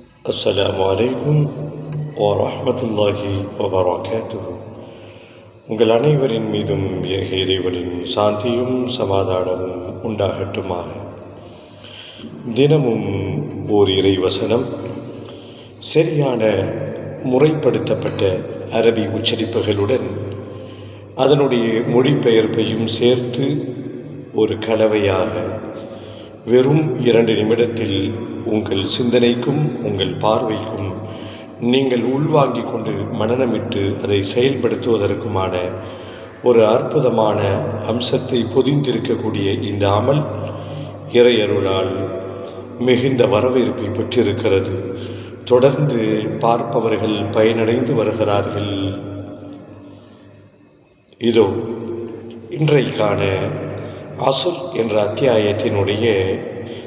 அஸ்லாம் வலைக்கும் ஓ ரஹமத்துல்லாஹி வபரகாத்து உங்கள் அனைவரின் மீதும் ஏக இறைவனின் சாந்தியும் சமாதானமும் உண்டாகட்டுமாக. தினமும் ஓர் இறைவசனம். சரியான முறைப்படுத்தப்பட்ட அரபி உச்சரிப்புகளுடன் அதனுடைய மொழிபெயர்ப்பையும் சேர்த்து ஒரு கலவையாக வெறும் இரண்டு நிமிடத்தில் உங்கள் சிந்தனைக்கும் உங்கள் பார்வைக்கும் நீங்கள் உள்வாங்கிக் கொண்டு மனநமிட்டு அதை செயல்படுத்துவதற்குமான ஒரு அற்புதமான அம்சத்தை பொதிந்திருக்கக்கூடிய இந்த அமல் இறையருளால் மிகுந்த வரவேற்பை பெற்றிருக்கிறது. தொடர்ந்து பார்ப்பவர்கள் பயனடைந்து வருகிறார்கள். இதோ இன்றைக்கான அசுர் என்ற அத்தியாயத்தினுடைய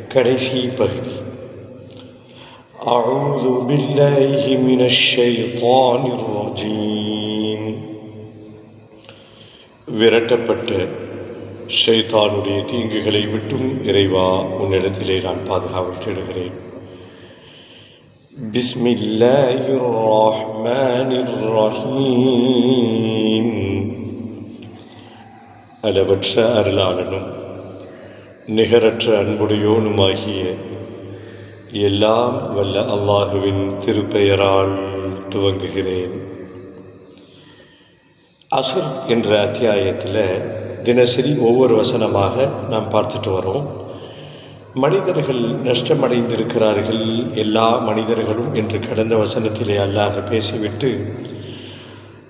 கடைசி பகுதி. أعوذ بالله من الشيطان الرجيم விரட்டப்பட்ட ஷைத்தானுடைய தீங்குகளை விட்டும் இறைவா உன்னிடத்திலே நான் பாதுகாவல் தேடுகிறேன் பிஸ்மில்லாஹிர் ரஹ்மானிர் ரஹீம் அளவற்ற அருளாளனும் நிகரற்ற அன்புடையோனுமாகிய எல்லாம் வல்ல அல்லாஹுவின் திருப்பெயரால் துவங்குகிறேன். அசுர் என்ற அத்தியாயத்தில் தினசரி ஒவ்வொரு வசனமாக நாம் பார்த்துட்டு வரோம். மனிதர்கள் நஷ்டமடைந்திருக்கிறார்கள் எல்லா மனிதர்களும் என்று கடந்த வசனத்திலே அல்லாஹ் பேசிவிட்டு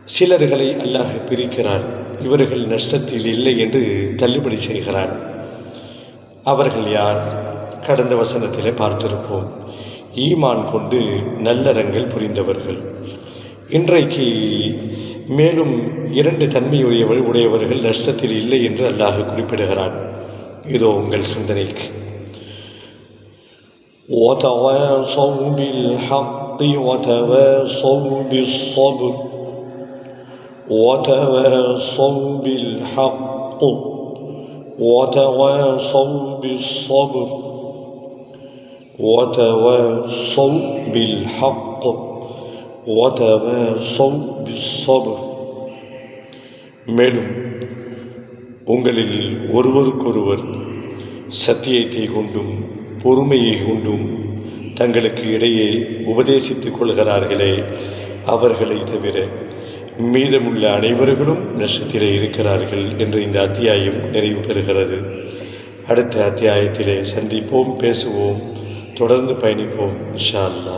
சிலர்களை அல்லாஹ் பிரிக்கிறான் இவர்கள் நஷ்டத்தில் இல்லை என்று தள்ளுபடி செய்கிறான். அவர்கள் யார்? கடந்த வசனத்திலே பார்த்திருப்போம் ஈமான் கொண்டு நல்லறங்கள் புரிந்தவர்கள் இன்றைக்கு மேலும் இரண்டு தன்மையுடையவர் உடையவர்கள் நஷ்டத்தில் இல்லை என்று அல்லாஹ் குறிப்பிடுகிறான் இதோ உங்கள் சிந்தனைக்கு وتواصوا بالحق وتواصوا بالصبر وتواصوا بالحق وتواصوا بالصبر وتواصوا بالحق وتواصوا بالصبر மேலும் உங்களில் ஒருவருக்கொருவர் சத்தியத்தை கொண்டும் பொறுமையை கொண்டும் தங்களுக்கு இடையே உபதேசித்துக் கொள்கிறார்களே அவர்களை தவிர மீதமுள்ள அனைவர்களும் நஷ்டத்திலே இருக்கிறார்கள் என்று இந்த அத்தியாயம் நிறைவு பெறுகிறது அடுத்த அத்தியாயத்திலே சந்திப்போம் பேசுவோம் தொடர்ந்து பயணிப்போம் இன்ஷா அல்லா